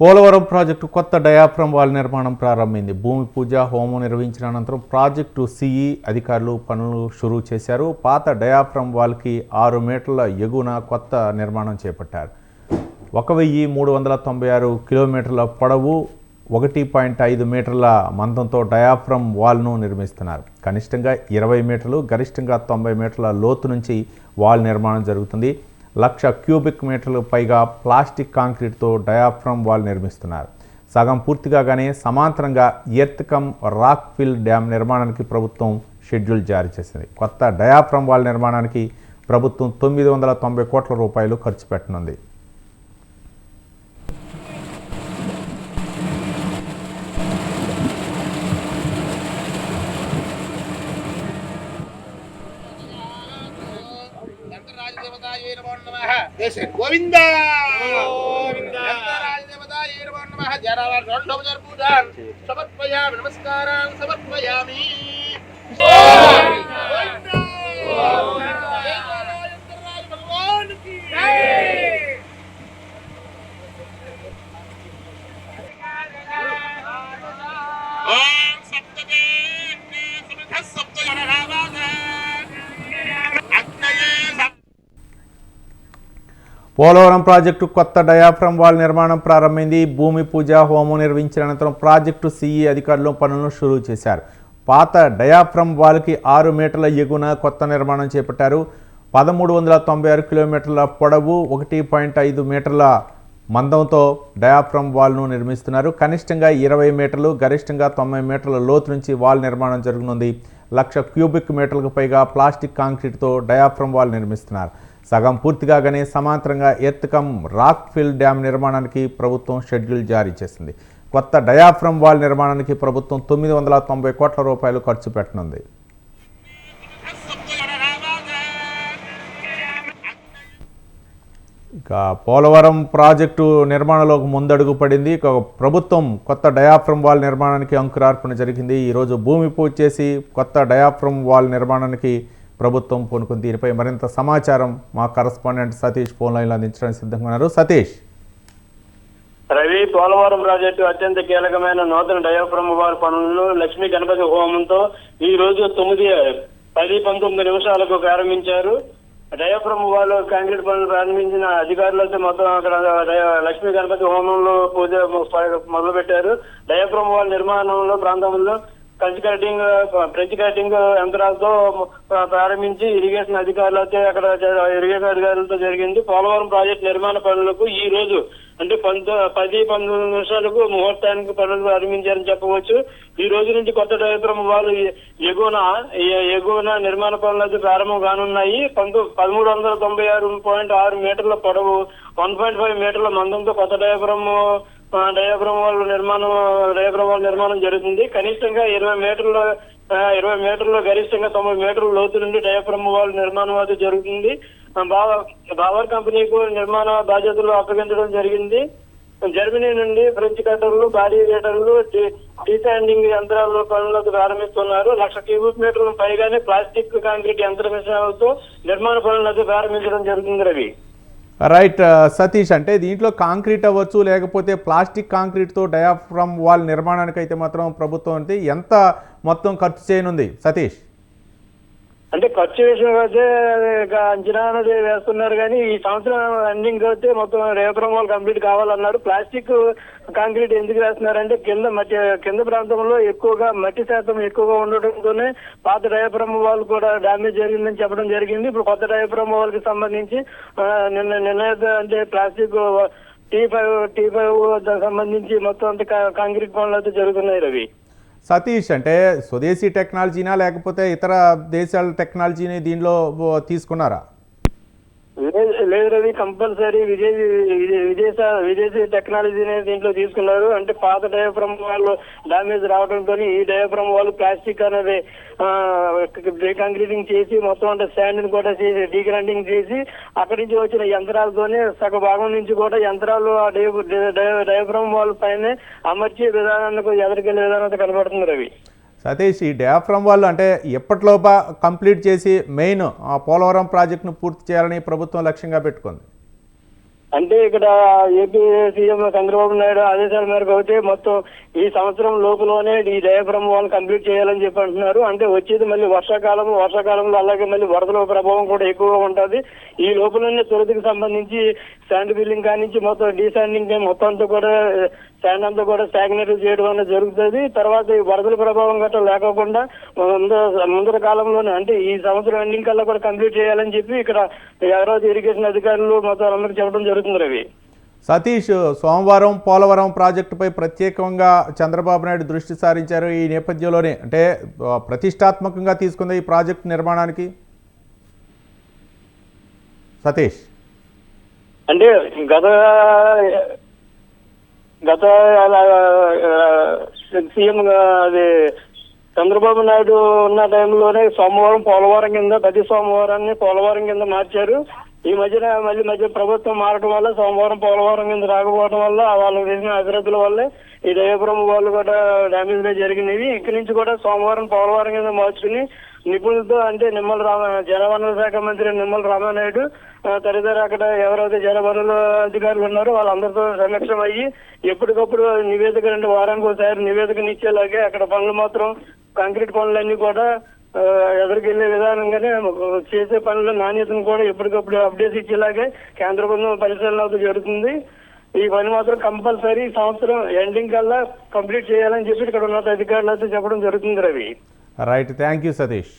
Polavaram project కొత్త diaphragm wall నిర్మాణం ప్రారంభమైంది. భూమి పూజ హోమం నిర్వహించిన అనంతరం ప్రాజెక్టు సిఈ అధికారులు పనులు షురూ చేశారు. పాత డయాఫ్రమ్ వాల్కి ఆరు మీటర్ల ఎగువన కొత్త నిర్మాణం చేపట్టారు. ఒక వెయ్యి మూడు వందల తొంభై ఆరు కిలోమీటర్ల పొడవు ఒకటి పాయింట్ ఐదు మీటర్ల మందంతో డయాఫ్రమ్ వాల్ను నిర్మిస్తున్నారు. కనిష్టంగా ఇరవై మీటర్లు గరిష్టంగా తొంభై మీటర్ల లోతు నుంచి వాల్ నిర్మాణం జరుగుతుంది. లక్ష క్యూబిక్ మీటర్లు పైగా ప్లాస్టిక్ కాంక్రీట్తో డయాఫ్రమ్ వాల్ నిర్మిస్తున్నారు. సగం పూర్తిగా కాగానే సమాంతరంగా ఎర్త్కమ్ రాక్ ఫిల్ డ్యామ్ నిర్మాణానికి ప్రభుత్వం షెడ్యూల్ జారీ చేసింది. కొత్త డయాఫ్రమ్ వాల్ నిర్మాణానికి ప్రభుత్వం తొమ్మిది వందల తొంభై కోట్ల రూపాయలు ఖర్చు పెట్టనుంది. దేశే గోవింద! సమర్పయామి నమస్కారాన్ సమర్పయామి. గోవింద! పోలవరం ప్రాజెక్టు కొత్త డయాఫ్రమ్ వాల్ నిర్మాణం ప్రారంభమైంది. భూమి పూజ హోమం నిర్వహించిన అనంతరం ప్రాజెక్టు సిఈ అధికారులు పనులను షురూ చేశారు. పాత డయాఫ్రమ్ వాల్కి ఆరు మీటర్ల ఎగున కొత్త నిర్మాణం చేపట్టారు. పదమూడు వందల తొంభై ఆరు కిలోమీటర్ల పొడవు ఒకటి పాయింట్ ఐదు మీటర్ల మందంతో డయాఫ్రమ్ వాల్ను నిర్మిస్తున్నారు. కనిష్టంగా ఇరవై మీటర్లు గరిష్టంగా తొంభై మీటర్ల లోతు నుంచి వాల్ నిర్మాణం జరగనుంది. లక్ష క్యూబిక్ మీటర్లకు పైగా ప్లాస్టిక్ కాంక్రీట్తో డయాఫ్రమ్ వాల్ నిర్మిస్తున్నారు. సగం పూర్తి కాగానే సమాంతరంగా ఎత్కం రాక్ ఫిల్ డ్యామ్ నిర్మాణానికి ప్రభుత్వం షెడ్యూల్ జారీ చేసింది. కొత్త డయాఫ్రమ్ వాల్ నిర్మాణానికి ప్రభుత్వం తొమ్మిది వందల తొంభై కోట్ల రూపాయలు ఖర్చు పెట్టనుంది. ఇక పోలవరం ప్రాజెక్టు నిర్మాణంలోకి ముందడుగు పడింది. ఇక ప్రభుత్వం కొత్త డయాఫ్రమ్ వాల్ నిర్మాణానికి అంకురార్పణ జరిగింది. ఈరోజు భూమి పూజ చేసి కొత్త డయాఫ్రమ్ వాల్ నిర్మాణానికి ప్రభుత్వం పూనుకుని దీనిపై మరింత సమాచారం మా కరస్పాండెంట్ సతీష్ ఫోన్ లైన్లో అందించడానికి సిద్ధంగా ఉన్నారు. సతీష్. రవి పోలవరం ప్రాజెక్టు అత్యంత కీలకమైన నూతన డయాఫ్రమ్ వారి పనులను లక్ష్మీ గణపతి హోమంతో ఈ రోజు తొమ్మిది పది పంతొమ్మిది నిమిషాలకు ప్రారంభించారు. డయాఫ్రమ్ వాల్ కాంక్రీట్ పనులు ప్రారంభించిన అధికారులతో మొత్తం అక్కడ లక్ష్మీ గణపతి హోమంలో పూజ మొదలు పెట్టారు డయాఫ్రమ్ వాల్ నిర్మాణంలో ప్రాంతంలో కంచి కటింగ్ ఫ్రెంచ్ కటింగ్ యంత్రాలతో ప్రారంభించి ఇరిగేషన్ అధికారులతో అక్కడ ఇరిగేషన్ అధికారులతో జరిగింది. పోలవరం ప్రాజెక్టు నిర్మాణ పనులకు ఈ రోజు అంటే పంత పది పంతొమ్మిది నిమిషాలకు ముహూర్తానికి పనులు ప్రారంభించారని చెప్పవచ్చు. ఈ రోజు నుంచి కొత్త డయాఫ్రమ్ వాళ్ళు ఎగువన ఎగువన నిర్మాణ పనులు అయితే ప్రారంభం కానున్నాయి. పంతొ పదమూడు వందల తొంభై ఆరు పాయింట్ ఆరు మీటర్ల పొడవు వన్ పాయింట్ ఫైవ్ మీటర్ల మందంతో కొత్త డయాఫ్రమ్ ఆ, వాళ్ళ నిర్మాణం డయాఫ్రమ్ వాళ్ళ నిర్మాణం జరుగుతుంది. కనిష్టంగా ఇరవై మీటర్ల ఇరవై మీటర్లు గరిష్టంగా తొంభై మీటర్ల లోతు నుండి డయాఫ్రమ్ వాళ్ళ నిర్మాణం అది జరుగుతుంది. బాబర్ బావర్ కంపెనీకు నిర్మాణ బాధ్యతలు అప్పగించడం జరిగింది. జర్మనీ నుండి ఫ్రెంచ్ కట్టర్లు భారీ రేటర్లు డీసాండింగ్ యంత్రాలు పనులకు ప్రారంభిస్తున్నారు. లక్ష క్యూబిక్ మీటర్ల పైగానే ప్లాస్టిక్ కాంక్రీట్ యంత్ర మిశ్రమాలతో నిర్మాణ పనులకు ప్రారంభించడం జరుగుతుంది రవి. రైట్ uh, సతీష్ అంటే దీంట్లో కాంక్రీట్ అవ్వచ్చు లేకపోతే ప్లాస్టిక్ కాంక్రీట్తో డయాఫ్రమ్ వాల్ నిర్మాణానికి అయితే మాత్రం ప్రభుత్వం అంటే ఎంత మొత్తం ఖర్చు చేయనుంది? సతీష్. అంటే ఖర్చు విషయం అయితే అంచనా అనేది వేస్తున్నారు కానీ ఈ సంవత్సరం ఎండింగ్ అయితే మొత్తం రేపరం వాళ్ళు కంప్లీట్ కావాలన్నారు. ప్లాస్టిక్ కాంక్రీట్ ఎందుకు వేస్తున్నారంటే కింద మట్టి కింద ప్రాంతంలో ఎక్కువగా మట్టి శాతం ఎక్కువగా ఉండటంతోనే పాత డయాఫ్రమ్ వాళ్ళు కూడా డ్యామేజ్ జరిగిందని చెప్పడం జరిగింది. ఇప్పుడు కొత్త డయాఫ్రమ్ వాళ్ళకి సంబంధించి నిన్న నిర్ణయత అంటే plastic T five T five సంబంధించి మొత్తం అంత కాంక్రీట్ పనులు అయితే జరుగుతున్నాయి రవి. సతీష్ అంటే స్వదేశీ టెక్నాలజీనా లేకపోతే ఇతర దేశాల టెక్నాలజీని దీనిలో తీసుకున్నారా? లేదు- లేదు రవి కంపల్సరీ విదేశీ విదేశ విదేశీ టెక్నాలజీని దీంట్లో తీసుకున్నారు. అంటే పాత డయాఫ్రమ్ వాళ్ళు డామేజ్ రావడంతో ఈ డయాఫ్రమ్ వాళ్ళు ప్లాస్టిక్ అనేది డీకాంక్రీటింగ్ చేసి మొత్తం అంటే స్టాండ్ని కూడా చేసి డీగ్రాండింగ్ చేసి అక్కడి నుంచి వచ్చిన యంత్రాలతోనే సగ భాగం నుంచి కూడా యంత్రాలు ఆ డయాఫ్రమ్ వాళ్ళ పైన అమర్చి విధానానికి ఎదరికెళ్ళే విధానం కనబడుతుంది రవి. సతీష్ ఈ డయాఫ్రమ్ వాళ్ళు అంటే ఎప్పటిలోపా కంప్లీట్ చేసి మెయిన్ ఆ పోలవరం ప్రాజెక్టును పూర్తి చేయాలని ప్రభుత్వం లక్ష్యంగా పెట్టుకుంది. అంటే ఇక్కడ ఏపీ సీఎం చంద్రబాబు నాయుడు ఆదేశాల మేరకు అయితే మొత్తం ఈ సంవత్సరం లోపలనే ఈ డయాఫ్రమ్ వాళ్ళు కంప్లీట్ చేయాలని చెప్పి అంటున్నారు. అంటే వచ్చేది మళ్ళీ వర్షాకాలం వర్షాకాలంలో అలాగే మళ్ళీ వరదల ప్రభావం కూడా ఎక్కువగా ఉంటుంది. ఈ లోపలనే తురతికి సంబంధించి శాండ్ బిల్లింగ్ కానించి మొత్తం డీశాండింగ్ మొత్తం అంతా కూడా శాండ్ అంతా కూడా స్టాగ్నేట్ చేయడం అనేది జరుగుతుంది. తర్వాత ఈ వరదల ప్రభావం గట్రా లేకోకుండా ముందర కాలంలోనే అంటే ఈ సంవత్సరం ఎండింగ్ కల్లా కూడా కంప్లీట్ చేయాలని చెప్పి ఇక్కడ అమరావతి ఇరిగేషన్ అధికారులు మొత్తం అందరికి చెప్పడం జరుగుతుంది. రవి. సతీష్ సోమవారం పోలవరం ప్రాజెక్టుపై ప్రత్యేకంగా చంద్రబాబు నాయుడు దృష్టి సారించారు ఈ నేపథ్యంలోనే. అంటే ప్రతిష్టాత్మకంగా తీసుకుంది ఈ ప్రాజెక్టు నిర్మాణానికి? సతీష్. అంటే గత గత సీఎం అది చంద్రబాబు నాయుడు ఉన్న టైంలోనే సోమవారం పోలవరం కింద ప్రతి సోమవారాన్ని పోలవరం కింద మార్చారు. ఈ మధ్యన మళ్ళీ మధ్య ప్రభుత్వం మారటం వల్ల సోమవారం పోలవరం కింద రాకపోవడం వల్ల వాళ్ళు చేసిన అభివృద్ధుల వల్లే ఈ దయపురం వాళ్ళు కూడా డ్యామేజ్ జరిగినవి. ఇక్కడి నుంచి కూడా సోమవారం పోలవరం కింద మార్చుకుని నిపుణులతో అంటే నిమ్మల రామ జలవనరుల శాఖ మంత్రి నిమ్మల రామానాయుడు తదితర అక్కడ ఎవరైతే జలవనరుల అధికారులు ఉన్నారో వాళ్ళందరితో సమక్షం అయ్యి ఎప్పటికప్పుడు నివేదిక రెండు వారానికి ఒకసారి నివేదికని ఇచ్చేలాగే అక్కడ పనులు మాత్రం కాంక్రీట్ పనులన్నీ కూడా ఎదురుకెళ్ళే విధానంగానే చేసే పనుల నాణ్యతను కూడా ఎప్పటికప్పుడు అప్డేట్స్ ఇచ్చేలాగే కేంద్ర బృందం పరిశీలన జరుగుతుంది. ఈ పని మాత్రం కంపల్సరీ సంవత్సరం ఎండింగ్ కల్లా కంప్లీట్ చేయాలని చెప్పి ఇక్కడ ఉన్న అధికారులతో చెప్పడం జరుగుతుంది Ravi. Right thank you Satish